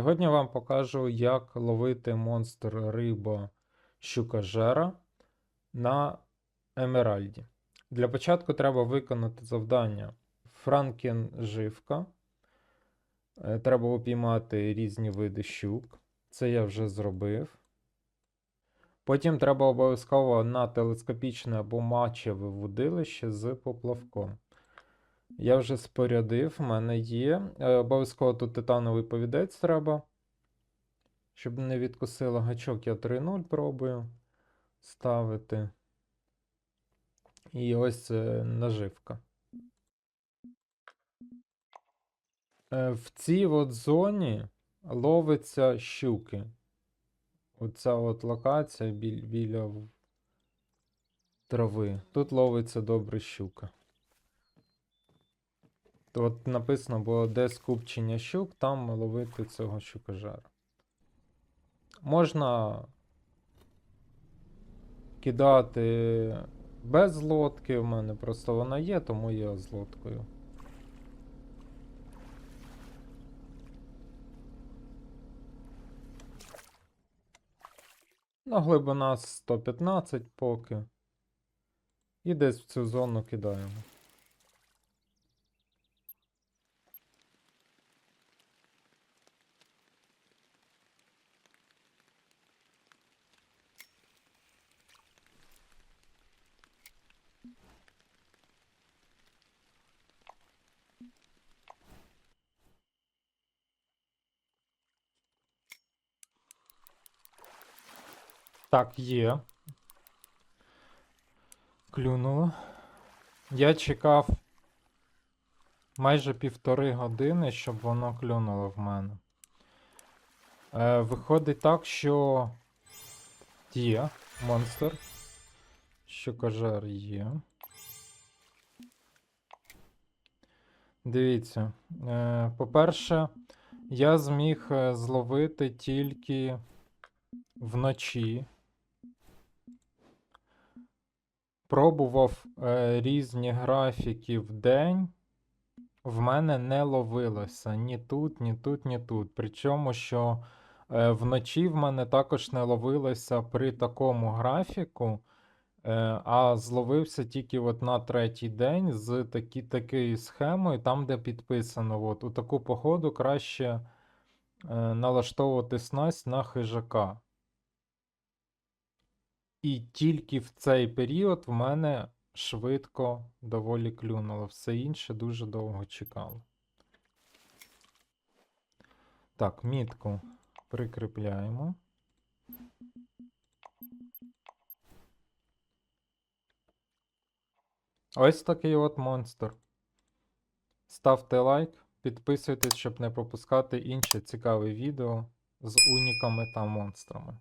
Сьогодні вам покажу, як ловити монстр риба щукажера на Емеральді. Для початку треба виконати завдання Франкен живка. Е, Треба упіймати різні види щук. Це я вже зробив. Потім треба обов'язково на телескопічне або мачеве вудилище з поплавком. Я вже спорядив, в мене є. Е, Обов'язково тут титановий повідець треба. Щоб не відкусило гачок, я 3.0 пробую ставити. І ось е, наживка. Е, В цій от зоні ловиться щуки. Оця от локація біля трави. Тут ловиться добре щука. От написано було, де скупчення щук, там ловити цього щукожара. Можна кидати без лодки, в мене просто вона є, тому я з лодкою. Ну, глибина 115 поки. І десь в цю зону кидаємо. Так, є. Клюнуло. Я чекав майже півтори години, щоб воно клюнуло в мене. Е, виходить так, що є монстр. Щукожар є. Дивіться. Е, по-перше, я зміг е, зловити тільки вночі. Пробував е, різні графіки в день. В мене не ловилося ні тут, ні тут, ні тут. Причому, що вночі в мене також не ловилося при такому графіку, а зловився тільки от на третій день з такі, такою схемою, там, де підписано: от, у таку погоду краще е, налаштовувати снасть на хижака. І тільки в цей період в мене швидко доволі клюнуло. Все інше дуже довго чекало. Так, мітку прикріпляємо. Ось такий от монстр. Ставте лайк, підписуйтесь, щоб не пропускати інші цікаві відео з уніками та монстрами.